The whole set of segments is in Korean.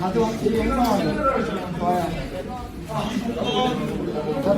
다들 확실히 행동하고 좋아요. 자,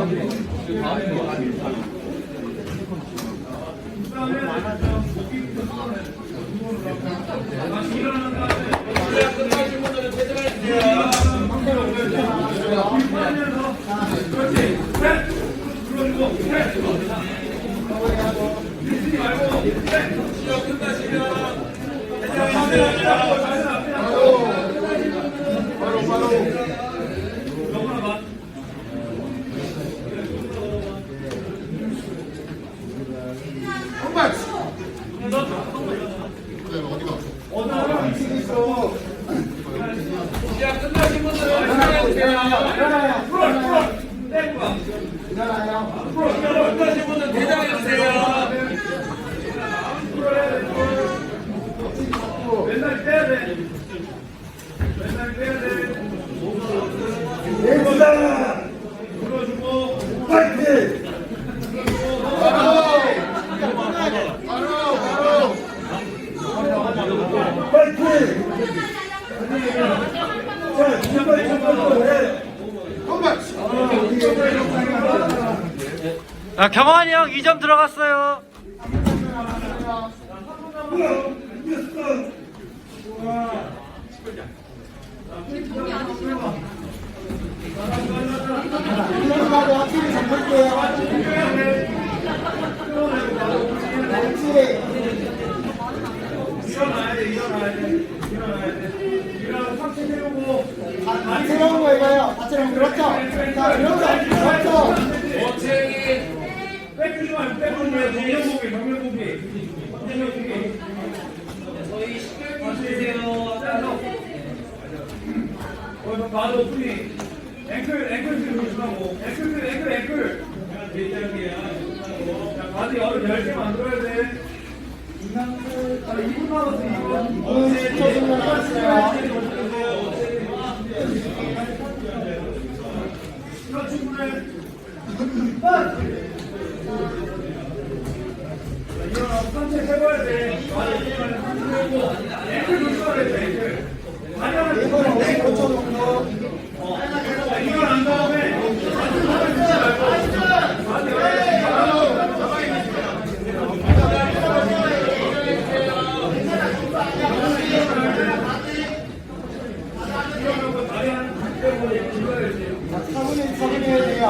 요. 일어나요. 끝나신 분은 대장해주세요. 맨날 떼야 돼. 맨날 떼야 돼. 예쁘다. 불어주고, 파이팅! 파이팅! 자, 신발 신발 해. 아, 경환이 형 2점 들어갔어요. 일어 일어나야. 저희 10명 주세요. 거기서 바로 오프닝. 앵클, 앵클 조심하고. 앵클, 앵클, 앵클. 자, 바디 얼음 10개 만들어야 돼. 자, 2분 남았어, 2분. 오늘 10초 정도 남았어요. 시간 충분해. 일어나서 산책 해봐야 돼. 해고 앵클 조심해야 돼, 앵클. 하면 이거는 55초 정도. 일어난 다음에 차분히, 차분히 해야 돼요.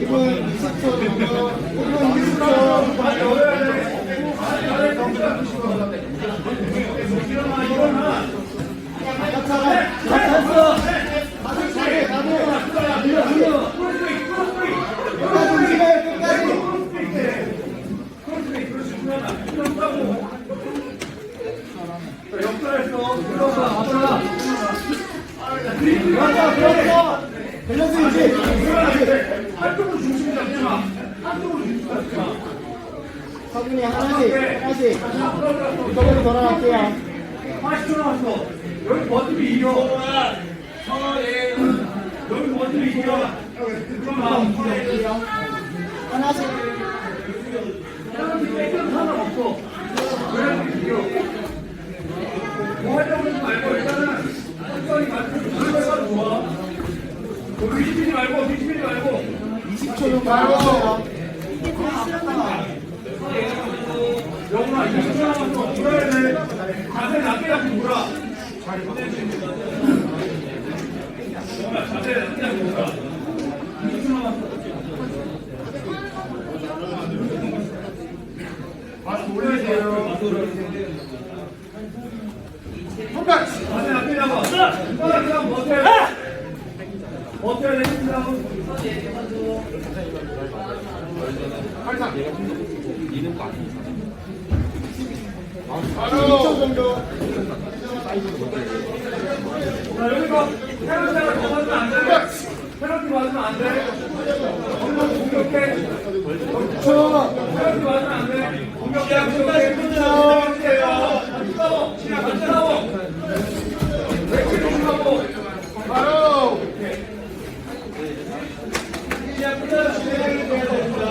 이분 20초 정도. 1분 20초. 잘했어. 다들 잘해, 다들. 밀어, 밀어. 끝까지 움직여요, 끝까지. 역할했어. 들어가, 앞서가. 그렇죠, 그렇죠. 밸런스 유지. 한쪽으로 중심 잡지 마. 한쪽으로 중심 잡지 마. 차분히 하나씩, 하나씩. 이쪽으로 돌아갈게요. 80초 남았어. 여기 버티면 이겨. 여기 버티면 이겨. 그럼 하나씩. 사람들이 뺏겨도 상관없어. 그래도 이겨. 뭐 하려고 하지 말고 일단은 천천히 맞추고 불러서 좋아. 거기 뒤집지 말고 뒤집지 말고 20초는 바로 영훈아 20초 남았어. 돌아야 돼. 자세 낮게 잡고 돌아. 영훈아 자세 낮게 잡고 돌아. 20초 남았어. 다시 올리세요. 자세 낮게 잡아. 이거는 그냥 버텨야 돼. 버텨야 돼. 힘들어. 바로 2초 정도. 자, 여기서 페널티가 더 맞으면 안 돼. 페널티 맞으면 안 돼. 한번 공격해. 2초. 페널티 맞으면 안 돼. 공격해. 공격해. 공격해. 싸워. 그냥 같이 싸워. 웨이팅 하고. 바로 그냥 끝내야 됩니다. 해당해줘야 됩니다.